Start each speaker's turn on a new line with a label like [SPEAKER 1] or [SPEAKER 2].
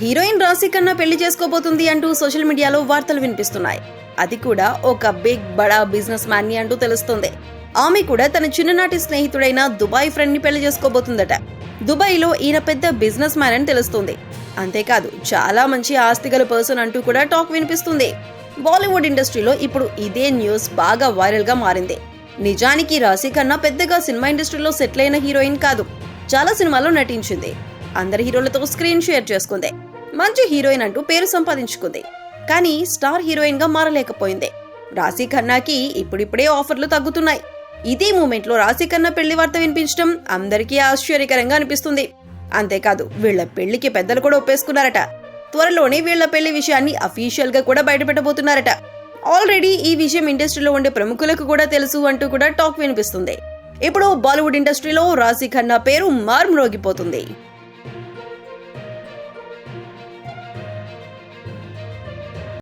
[SPEAKER 1] Heroine రాశి కన్నా పెళ్ళి చేసుకోబోతుంది అంటూ సోషల్ మీడియాలో వార్తలు వినిపిస్తున్నాయి. అది కూడా ఒక బిగ్ బడా బిజినెస్ మ్యాన్ని అంటూ తెలుస్తుంది. ఆమె కూడా తన చిన్ననాటి స్నేహితుడైన దుబాయ్ ఫ్రెండ్ని పెళ్ళి చేసుకోబోతుందట. దుబాయ్లో ఈయన పెద్ద బిజినెస్ మ్యాన్ అని తెలుస్తుంది. అంతేకాదు చాలా మంచి ఆస్తిగల పర్సన్ అంటూ కూడా టాక్ వినిపిస్తుంది. బాలీవుడ్ ఇండస్ట్రీలో ఇప్పుడు ఇదే న్యూస్ బాగా వైరల్గా మారింది. నిజానికి రాశి కన్నా పెద్దగా సినిమా ఇండస్ట్రీలో సెటిల్ అయిన హీరోయిన్ కాదు. చాలా సినిమాల్లో నటించింది. అందరి హీరోలతో స్క్రీన్ షేర్ చేసుకుంది. మంచి హీరోయిన్ అంటూ పేరు సంపాదించుకుంది. కానీ స్టార్ హీరోయిన్గా మారలేకపోయింది. రాశి ఖన్నాకి ఇప్పుడిప్పుడే ఆఫర్లు తగ్గుతున్నాయి. ఇదే మూమెంట్లో రాశి ఖన్నా పెళ్ళి వార్త వినిపించడం అందరికీ ఆశ్చర్యకరంగా అనిపిస్తుంది. అంతేకాదు వీళ్ళ పెళ్ళికి పెద్దలు కూడా ఒప్పేసుకున్నారట. త్వరలోనే వీళ్ళ పెళ్ళి విషయాన్ని అఫీషియల్గా కూడా బయటపెట్టబోతున్నారట. ఆల్రెడీ ఈ విషయం ఇండస్ట్రీలో ఉండే ప్రముఖులకు కూడా తెలుసు అంటూ కూడా టాక్ వినిపిస్తుంది. ఇప్పుడు బాలీవుడ్ ఇండస్ట్రీలో రాశి ఖన్నా పేరు మార్మ్రోగిపోతుంది.